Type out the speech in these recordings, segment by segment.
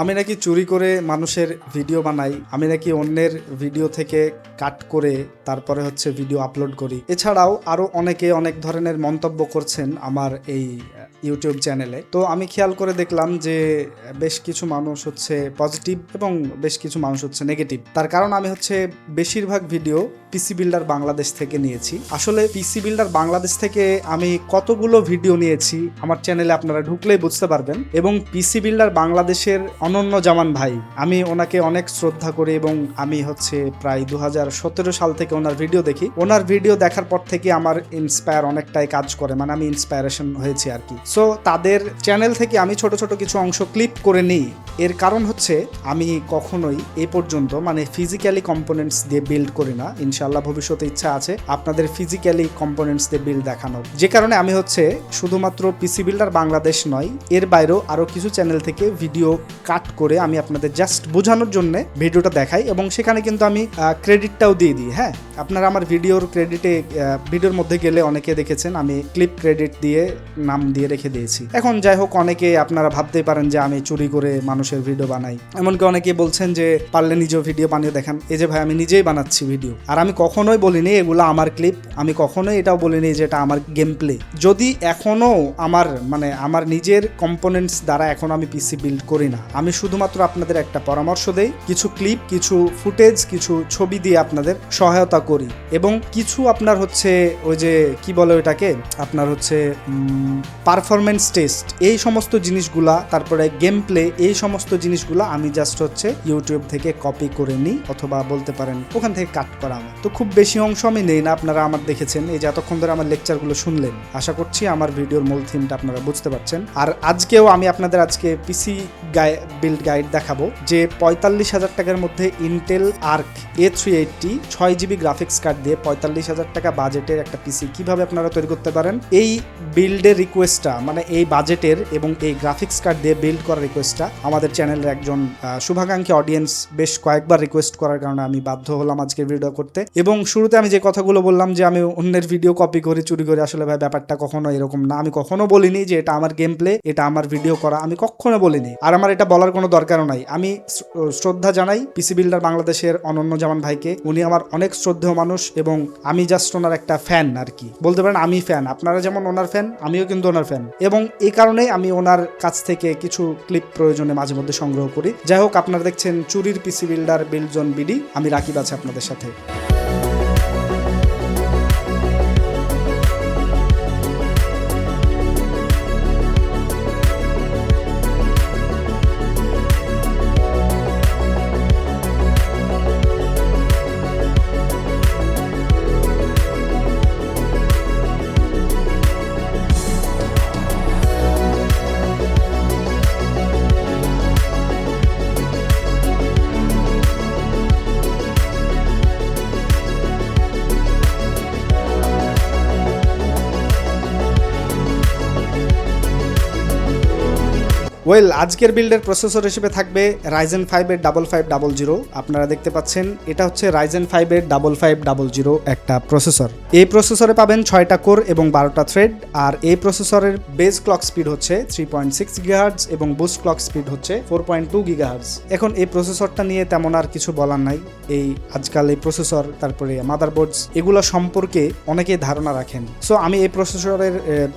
আমি নাকি চুরি করে মানুষের ভিডিও বানাই, আমি নাকি অন্যের ভিডিও থেকে কাট করে তারপরে হচ্ছে ভিডিও আপলোড করি। এছাড়াও আরও অনেকে অনেক ধরনের মন্তব্য করছেন আমার এই ইউটিউব চ্যানেলে। তো আমি খেয়াল করে দেখলাম যে বেশ কিছু মানুষ হচ্ছে পজিটিভ এবং বেশ কিছু মানুষ হচ্ছে নেগেটিভ। তার কারণ আমি হচ্ছে বেশিরভাগ ভিডিও পিসি বিল্ডার বাংলাদেশ থেকে নিয়েছি। আসলে পিসি বিল্ডার বাংলাদেশ থেকে আমি কতগুলো ভিডিও নিয়েছি, আমার চ্যানেলে আপনারা ঢুকলেই বুঝতে পারবেন। এবং পিসি বিল্ডার বাংলাদেশের অনন্য জামান ভাই, আমি ওনাকে অনেক শ্রদ্ধা করি এবং আমি হচ্ছে প্রায় দু হাজার সতেরো সাল থেকে ওনার ভিডিও দেখি। ওনার ভিডিও দেখার পর থেকে আমার ইন্সপায়ার অনেকটাই কাজ করে মানে আমি ইন্সপায়ারেশন হয়েছি আর কি। সো তাদের চ্যানেল থেকে আমি ছোট ছোট কিছু অংশ ক্লিপ করে নিই। এর কারণ হচ্ছে আমি কখনোই এ পর্যন্ত মানে ফিজিক্যালি কম্পোনেন্টস দিয়ে বিল্ড করি না। ইনশাল্লাহ ভবিষ্যতে ইচ্ছা আছে আপনাদের ফিজিক্যালি কম্পোনেন্টস দিয়ে বিল্ড দেখানোর। যে কারণে আমি হচ্ছে শুধুমাত্র পিসি বিল্ডার বাংলাদেশ নয়, এর বাইরেও আরও কিছু চ্যানেল থেকে ভিডিও কাট করে আমি আপনাদের জাস্ট বোঝানোর জন্য ভিডিওটা দেখাই এবং সেখানে কিন্তু আমি ক্রেডিটটাও দিয়ে দিই হ্যাঁ? আপনারা আমার ভিডিওর ক্রেডিটে ভিডিওর মধ্যে গেলে অনেকে দেখেছেন, আমি ক্লিপ ক্রেডিট দিয়ে নাম দিয়ে রেখে দিয়েছি। এখন যাই হোক, অনেকে আপনারা ভাবতেই পারেন যে আমি চুরি করে মানুষের ভিডিও বানাই। এমনকি অনেকে বলছেন যে, পারলে নিজেও ভিডিও বানিয়ে দেখান। এই যে ভাই, আমি নিজেই বানাচ্ছি ভিডিও আর আমি কখনোই বলিনি এগুলো আমার ক্লিপ আমি কখনোই এটাও বলিনি যে এটা আমার গেম প্লে যদি এখনও আমার মানে আমার নিজের কম্পোনেন্টস দ্বারা এখন আমি পিসি বিল্ড করি না, আমি শুধুমাত্র আপনাদের একটা পরামর্শ দেই, কিছু ক্লিপ কিছু ফুটেজ কিছু ছবি দিয়ে আপনাদের সহায়তা করি। এবং কিছু আপনার হচ্ছে ওই যে কি বলে ওইটাকে? আপনার হচ্ছে পারফরমেন্স টেস্ট এই সমস্ত জিনিসগুলা, তারপরে গেম প্লে এই সমস্ত জিনিসগুলা আমি জাস্ট হচ্ছে ইউটিউব থেকে কপি করে নিই অথবা বলতে পারেন ওখান থেকে কাট করা আমার। তো খুব বেশি অংশ আমি নেই না, আপনারা আমার দেখেছেন। এই যে এতক্ষণ ধরে আমার লেকচারগুলো শুনলেন, আশা করছি আমার ভিডিওর মূল থিমটা আপনারা বুঝতে পারছেন। আর আজকেও আমি আপনাদের আজকে পিসি বিল্ড গাইড দেখাবো, যে পঁয়তাল্লিশ হাজার টাকার মধ্যে Intel Arc A three eighty ছয় জিবি গ্রাফিক্স কার্ড দিয়ে পঁয়তাল্লিশ হাজার টাকা বাজেটের একটা পিসি কীভাবে আপনারা তৈরি করতে পারেন? এই বিল্ডের রিকোয়েস্টটা মানে এই বাজেটের এবং এই গ্রাফিক্স কার্ড দিয়ে বিল্ড করার রিকোয়েস্টটা আমাদের চ্যানেলের একজন শুভাকাঙ্ক্ষী অডিয়েন্স বেশ কয়েকবার রিকোয়েস্ট করার কারণে আমি বাধ্য হলাম আজকের ভিডিও করতে। এবং শুরুতে আমি যে কথাগুলো বললাম যে আমি অন্যের ভিডিও কপি করে, চুরি করে, আসলে ভাই ব্যাপারটা কখনো এরকম না। আমি কখনো বলিনি যে এটা আমার গেম প্লে এটা আমার ভিডিও করা, আমি কখনো বলিনি। আর আমার এটা বলার কোনো দরকারও নাই। আমি শ্রদ্ধা জানাই পিসি বিল্ডার বাংলাদেশের অনন্য জামান ভাইকে। উনি আমার অনেক শ্রদ্ধেয় মানুষ এবং আমি জাস্ট ওনার একটা ফ্যান আর কি বলতে পারেন আমি ফ্যান আপনারা যেমন ওনার ফ্যান আমিও কিন্তু ওনার ফ্যান এবং এই কারণেই আমি ওনার কাছ থেকে কিছু ক্লিপ প্রয়োজনে মাঝে মধ্যে সংগ্রহ করি। যাই হোক, আপনারা দেখছেন চুরির পিসি বিল্ডার বিল্ডজন বিডি আমি রাকিব আছে আপনাদের সাথে। ওয়েল আজকের বিল্ডের প্রসেসর হিসেবে থাকবে রাইজেন ফাইভের ডাবল ফাইভ ডাবল জিরো আপনারা দেখতে পাচ্ছেন, এটা হচ্ছে রাইজেন ফাইভের ডাবল ফাইভ ডাবল জিরো একটা প্রসেসর এই প্রসেসরে পাবেন ছয়টা কোর এবং বারোটা থ্রেড আর এই প্রসেসরের বেস ক্লক স্পিড হচ্ছে থ্রি পয়েন্ট সিক্স গিগাহার্জ এবং বুস্ট ক্লক স্পিড হচ্ছে ফোর পয়েন্ট টু গিগাহার্জ এখন এই প্রসেসরটা নিয়ে তেমন আর কিছু বলার নাই। এই আজকাল এই প্রসেসর তারপরে মাদারবোর্ডস এগুলো সম্পর্কে অনেকেই ধারণা রাখেন। সো আমি এই প্রসেসরের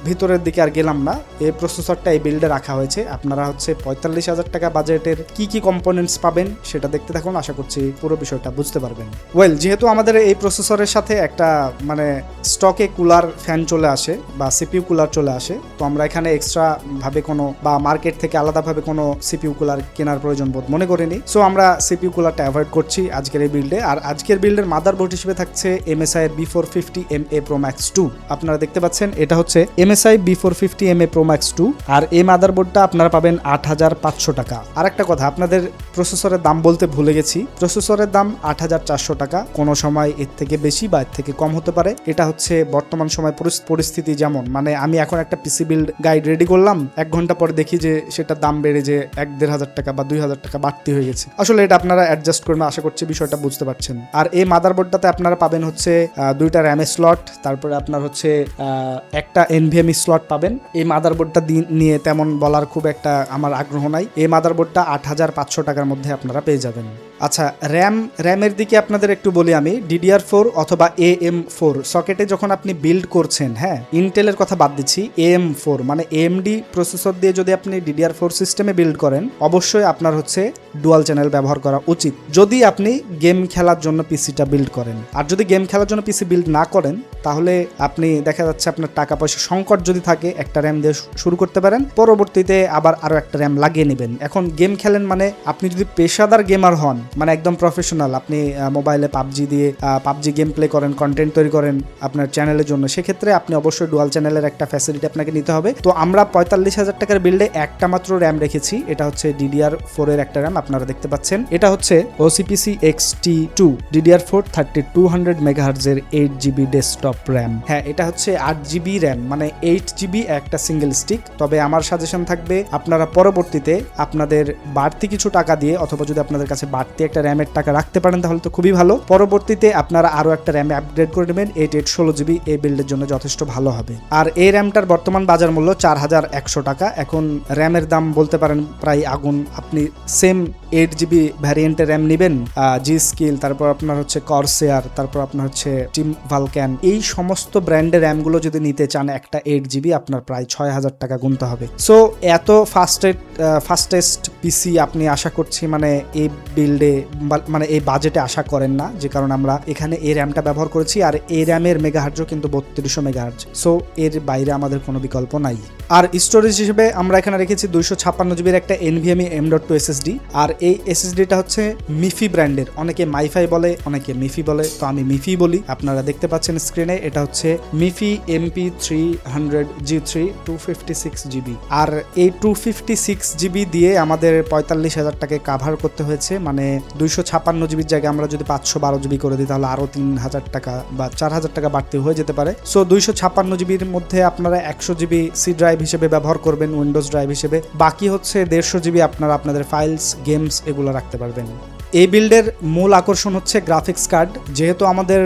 ভিতরের দিকে আর গেলাম না। এই প্রসেসরটা এই বিল্ডে রাখা হয়েছে। আপনারা হচ্ছে পঁয়তাল্লিশ হাজার টাকা বাজেটের কি কি কম্পোনেন্টস পাবেন সেটা দেখতে থাকুন। আশা করছি পুরো বিষয়টা বুঝতে পারবেন। ওয়েল যেহেতু আমাদের এই প্রসেসরের সাথে একটা মানে স্টকে কুলার ফ্যান চলে আসে বা সিপিইউ কুলার চলে আসে, তো আমরা এখানে এক্সট্রা ভাবে কোনো বা মার্কেট থেকে আলাদাভাবে কোনো সিপিইউ কুলার কেনার প্রয়োজন বোধ মনে করিনি। সো আমরা সিপিইউ কুলারটা অ্যাভয়েড করছি আজকের এই বিল্ডে আর আজকের বিল্ডের মাদার বোর্ড হিসেবে থাকছে এমএসআই এর B four fifty M A pro max two আপনারা দেখতে পাচ্ছেন, এটা হচ্ছে MSI B four fifty M A pro max two আর এই মাদারবোর্ডটা আপনারা পাবেন আট হাজার পাঁচশো টাকা। আর একটা কথা, আপনাদের প্রসেসরের দাম বলতে ভুলে গেছি। প্রসেসরের দাম আট হাজার চারশো টাকা। কোনো সময় এর থেকে বেশি বা এর থেকে কম হতে পারে। এটা হচ্ছে বর্তমান সময় পরিস্থিতি যেমন। মানে আমি এখন একটা পিসি বিল্ড গাইড রেডি করলাম। এক ঘণ্টা পরে দেখি যে সেটার দাম বেড়ে যে এক দেড় হাজার টাকা বা দুই হাজার টাকা বাড়তি হয়ে গেছে। আসলে এটা আপনারা অ্যাডজাস্ট করবেন, আশা করছি বিষয়টা বুঝতে পারছেন। আর এই মাদারবোর্ডটাতে আপনারা পাবেন হচ্ছে দুইটা র্যাম স্লট তারপরে আপনার হচ্ছে একটা এনভিএমই স্লট পাবেন। এই মাদারবোর্ডটা নিয়ে তেমন বলার খুব একটা আমার আগ্রহ নাই। এই মাদারবোর্ডটা আট হাজার পাঁচশো টাকার মধ্যে আপনারা পেয়ে যাবেন। আচ্ছা র্যাম র্যামের দিকে আপনাদের একটু বলি আমি ডিডিআর ফোর অথবা এ এম ফোর সকেটে যখন আপনি বিল্ড করছেন হ্যাঁ ইন্টেলের কথা বাদ দিচ্ছি এ এম ফোর মানে এএমডি প্রসেসর দিয়ে যদি আপনি ডিডিআর ফোর সিস্টেমে বিল্ড করেন, অবশ্যই আপনার হচ্ছে ডুয়াল চ্যানেল ব্যবহার করা উচিত। যদি আপনি গেম খেলার জন্য পিসিটা বিল্ড করেন, আর যদি গেম খেলার জন্য পিসি বিল্ড না করেন, তাহলে আপনি দেখা যাচ্ছে আপনার টাকা পয়সা সংকট যদি থাকে, একটা র্যাম দিয়ে শুরু করতে পারেন, পরবর্তীতে আবার আরও একটা র্যাম লাগিয়ে নেবেন। এখন গেম খেলেন মানে আপনি যদি পেশাদার গেমার হন মানে একদম প্রফেশনাল আপনি মোবাইলে পাবজি দিয়ে পাবজি গেম প্লে করেন কন্টেন্ট তৈরি করেন আপনার চ্যানেলের জন্য। সেক্ষেত্রে আপনি অবশ্যই ডুয়াল চ্যানেলের একটা ফ্যাসিলিটি আপনাকে নিতে হবে। তো আমরা পঁয়তাল্লিশ হাজার টাকার বিল্ডে একটা মাত্র র্যাম রেখেছি। এটা হচ্ছে ডিডিআর ফোর এর একটা র্যাম আপনারা দেখতে পাচ্ছেন। এটা হচ্ছে OCPC X T two DDR four thirty two hundred মেগাহার্জের eight GB desktop RAM হ্যাঁ এটা হচ্ছে আট জিবি র্যাম মানে এইট জিবি একটা সিঙ্গেল স্টিক তবে আমার সাজেশন থাকবে, আপনারা পরবর্তীতে আপনাদের বাড়তি কিছু টাকা দিয়ে, অথবা যদি আপনাদের কাছে বাড়তি একটা র্যামের টাকা রাখতে পারেন, তাহলে তো খুবই ভালো। পরবর্তীতে আপনারা আরও একটা র্যামে আপগ্রেড করে নেবেন এইট এইট ষোলো জিবি এই বিল্ডের জন্য যথেষ্ট ভালো হবে। আর এই র্যামটার বর্তমান বাজার মূল্য চার হাজার একশো টাকা। এখন র্যামের দাম বলতে পারেন প্রায় আগুন। আপনি সেম এইট জিবি ভ্যারিয়েন্টের র্যাম নেবেন জি স্কিল তারপর আপনার হচ্ছে করসেয়ার তারপর আপনার হচ্ছে টিম ভালক্যান এই সমস্ত ব্র্যান্ডের র্যামগুলো যদি নিতে চান, একটা এইট জিবি আপনার প্রায় ছয় হাজার টাকা গুনতে হবে। সো এত ফাস্টেড ফাস্টেস্ট পিসি আপনি আশা করছি মানে এই বিল্ডে মানে এই বাজেটে আশা করেন না, যে কারণে আমরা এখানে এই র্যামটা ব্যবহার করেছি আর এই র্যামের মেগাহার্জও কিন্তু বত্রিশশো মেগাহার্জ সো এর বাইরে আমাদের কোনো বিকল্প নাই। আর স্টোরেজ হিসেবে আমরা এখানে রেখেছি দুইশো ছাপ্পান্ন জিবির একটা NVMe M dot two SSD আর এই এসএসডিটা হচ্ছে মিফি ব্র্যান্ডের অনেকে মাইফাই বলে, অনেকে মিফি বলে, তো আমি মিফি বলি, আপনারা দেখতে পাচ্ছেন স্ক্রিনে এটা হচ্ছে Mifi MP three hundred G three two fifty six GB আর এই টু ফিফটি সিক্স জিবি দিয়ে আমাদের পঁয়তাল্লিশ হাজার টাকায় কাভার করতে হয়েছে মানে দুইশো ছাপ্পান্ন জিবির জায়গায় আমরা যদি পাঁচশো বারো জিবি করে দিই, তাহলে আরও তিন হাজার টাকা বা চার হাজার টাকা বাড়তি হয়ে যেতে পারে। সো দুইশো ছাপান্ন জিবির মধ্যে আপনারা একশো জিবি সি ড্রাইভ হিসেবে ব্যবহার করবেন উইন্ডোজ ড্রাইভ হিসেবে। বাকি হচ্ছে দেড়শো জিবি আপনারা আপনাদের ফাইলস গেমস এগুলো রাখতে পারবেন। এই বিল্ডের মূল আকর্ষণ হচ্ছে গ্রাফিক্স কার্ড যেহেতু আমাদের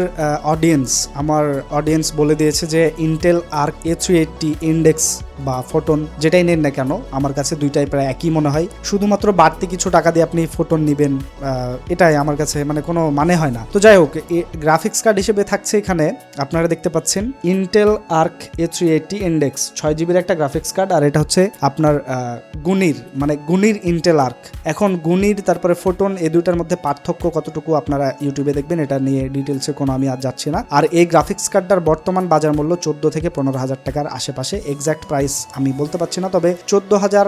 অডিয়েন্স আমার অডিয়েন্স বলে দিয়েছে যে Intel Arc A three eighty Index বা ফোটন যেটাই নেন না কেন, আমার কাছে দুইটাই প্রায় একই মনে হয়। শুধুমাত্র বাড়তি কিছু টাকা দিয়ে আপনি ফোটন নেবেন এটাই আমার কাছে মানে কোনো মানে হয় না। তো যাই হোক গ্রাফিক্স কার্ড হিসেবে থাকছে এখানে, আপনারা দেখতে পাচ্ছেন Intel Arc A three eighty Index ছয় জিবির একটা গ্রাফিক্স কার্ড আর এটা হচ্ছে আপনার গুনির মানে গুনির ইন্টেল আর্ক এখন গুনির তারপরে ফোটন এই দুইটার মধ্যে পার্থক্য কতটুকু আপনারা ইউটিউবে দেখবেন, এটা নিয়ে ডিটেলসে কোনো আমি আর যাচ্ছি না। আর এই গ্রাফিক্স কার্ডটার বর্তমান বাজার মূল্য চোদ্দ থেকে পনেরো হাজার টাকার আশেপাশে। এক্স্যাক্ট প্রাইস আমি বলতে পারছি না, তবে চোদ্দ হাজার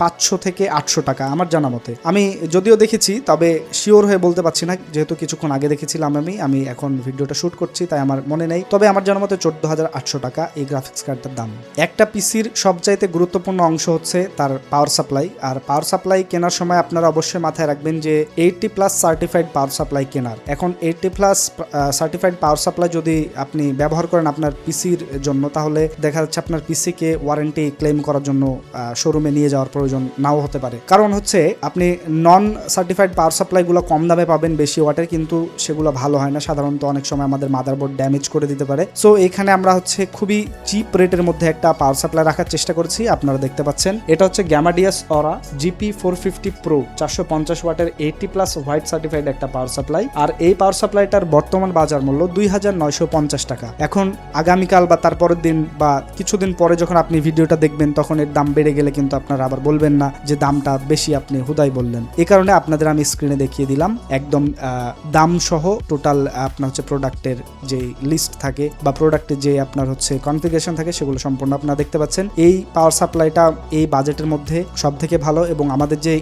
পাঁচশো থেকে আটশো টাকা আমার জানা মতে। আমি যদিও দেখেছি, তবে শিওর হয়ে বলতে পারছি না, যেহেতু কিছুক্ষণ আগে দেখেছিলাম আমি আমি এখন ভিডিওটা শুট করছি, তাই আমার মনে নেই। তবে আমার জানা মতে চোদ্দ হাজার আটশো টাকা এই গ্রাফিক্স কার্ডটার দাম। একটা পিসির সবচাইতে গুরুত্বপূর্ণ অংশ হচ্ছে তার পাওয়ার সাপ্লাই আর পাওয়ার সাপ্লাই কেনার সময় আপনারা অবশ্যই মাথায় রাখবেন যে eighty plus certified power supply কেনার। এখন eighty plus certified power supply যদি আপনি ব্যবহার করেন আপনার পিসির জন্য, তাহলে দেখা যাচ্ছে আপনার পিসিকে ওয়ারেন্টি ক্লেম করার জন্য শোরুমে নিয়ে যাওয়ার প্রয়োজন নাও হতে পারে। কারণ হচ্ছে, আপনি নন সার্টিফাইড পাওয়ার সাপ্লাইগুলো কম দামে পাবেন, বেশি ওয়াটের কিন্তু সেগুলো ভালো হয় না। সাধারণত অনেক সময় আমাদের মাদারবোর্ড ড্যামেজ করে দিতে পারে। সো এখানে আমরা হচ্ছে খুবই চিপ রেটের মধ্যে একটা পাওয়ার সাপ্লাই রাখার চেষ্টা করছি, আপনারা দেখতে পাচ্ছেন। এটা হচ্ছে Gamdias Aura GP four fifty pro চারশো পঞ্চাশ ওয়াটের এইটি প্লাস হোয়াইট সার্টিফাইড একটা পাওয়ার সাপ্লাই আর এই পাওয়ার সাপ্লাইটার বর্তমান বাজার মূল্য দুই হাজার নয়শো পঞ্চাশ টাকা। এখন আগামীকাল বা তারপরের দিন বা কিছুদিন পরে যখন আপনি ভিডিওটা দেখবেন, তখন এর দাম বেড়ে গেলে কিন্তু আপনারা আবার বলবেন না যে দামটা বেশি আপনি হুদাই বললেন। এই কারণে আপনাদের আমি স্ক্রিনে দেখিয়ে দিলাম, একদম দাম সহ টোটাল আপনার হচ্ছে প্রোডাক্টের যে লিস্ট থাকে বা প্রোডাক্টের যে আপনার হচ্ছে কনফিগারেশন থাকে, সেগুলো সম্পূর্ণ আপনারা দেখতে পাচ্ছেন। এই পাওয়ার সাপ্লাইটা এই বাজেটের মধ্যে সব থেকে ভালো এবং আমাদের যে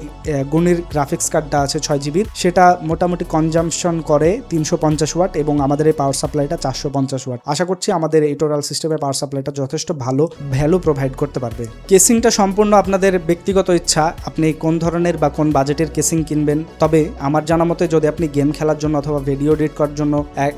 গুণের গ্রাফিক্স কার্ডটা আছে ছয় জিবির, সেটা মোটামুটি কনজামশন করে তিনশো পঞ্চাশ ওয়াট এবং আমাদের এই পাওয়ার সাপ্লাইটা চারশো পঞ্চাশ ওয়াট। আশা করছি আমাদের এই সিস্টেমের পাওয়ার সাপ্লাইটা যথেষ্ট ভালো ভ্যালু প্রোভাইড করতে পারবে। কেসিংটা সম্পূর্ণ আপনাদের ব্যক্তিগত ইচ্ছা, আপনি কোন ধরনের বা কোন বাজেটের কেসিং কিনবেন। তবে আমার জানা মতে যদি আপনি গেম খেলার জন্য অথবা ভিডিও এডিট করার জন্য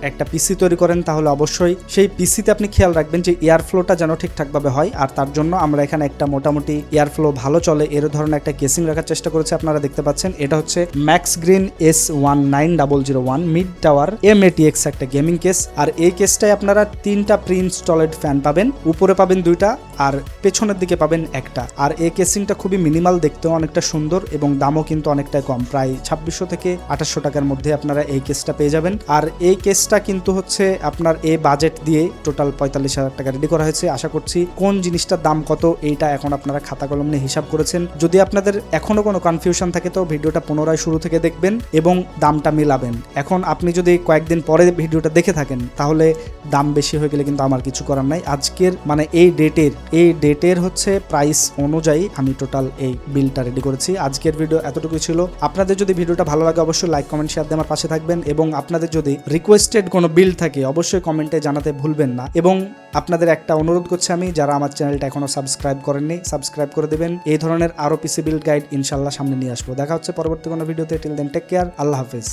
একটা পিসি তৈরি করেন, তাহলে অবশ্যই সেই পিসিতে আপনি খেয়াল রাখবেন যে এয়ার ফ্লোটা যেন ঠিকঠাকভাবে হয়। আর তার জন্য আমরা এখানে একটা মোটামুটি এয়ার ফ্লো ভালো চলে, এর ধরনের একটা কেসিং রাখার চেষ্টা করেছি, আপনারা দেখতে পাচ্ছেন। এটা হচ্ছে Mac Max Green S one nine double zero one mid tower M ATX একটা গেমিং কেস আর এই কেসটায় আপনারা তিনটা প্রি ইনস্টলেড ফ্যান পাবেন, উপরে পাবেন দুইটা, আর পেছনের দিকে পাবেন একটা। আর এই কেসিংটা খুবই মিনিমাল দেখতেও অনেকটা সুন্দর এবং দামও কিন্তু অনেকটাই কম, প্রায় ছাব্বিশশো থেকে আঠাশশো টাকার মধ্যে আপনারা এই কেসটা পেয়ে যাবেন। আর এই কেসটা কিন্তু হচ্ছে আপনার এই বাজেট দিয়ে টোটাল পঁয়তাল্লিশ হাজার টাকা রেডি করা হয়েছে। আশা করছি কোন জিনিসটার দাম কত, এইটা এখন আপনারা খাতা কলম নিয়ে হিসাব করেছেন। যদি আপনাদের এখনও কোনো কনফিউশন থাকে তো ভিডিওটা পুনরায় শুরু থেকে দেখবেন এবং দামটা মিলাবেন। এখন আপনি যদি কয়েকদিন পরে ভিডিওটা দেখে থাকেন, তাহলে দাম বেশি হয়ে গেলে কিন্তু আমার কিছু করার নাই। আজকের মানে এই ডেটের এই ডেটের হচ্ছে প্রাইস অনুযায়ী আমি টোটাল এই বিলটা রেডি করেছি। আজকের ভিডিও এতটুকু ছিল। আপনাদের যদি ভিডিওটা ভালো লাগে, অবশ্যই লাইক কমেন্ট শেয়ার দিয়ে আমার পাশে থাকবেন এবং আপনাদের যদি রিকোয়েস্টেড কোনো বিল থাকে, অবশ্যই কমেন্টে জানাতে ভুলবেন না। এবং আপনাদের একটা অনুরোধ করছি আমি, যারা আমার চ্যানেলটা এখনও সাবস্ক্রাইব করেননি সাবস্ক্রাইব করে দেবেন। এই ধরনের আরও পিসি বিল গাইড ইনশাল্লাহ সামনে নিয়ে আসব। দেখা হচ্ছে পরবর্তী কোনো ভিডিওতে টিল দেন টেক কেয়ার আল্লাহ হাফিজ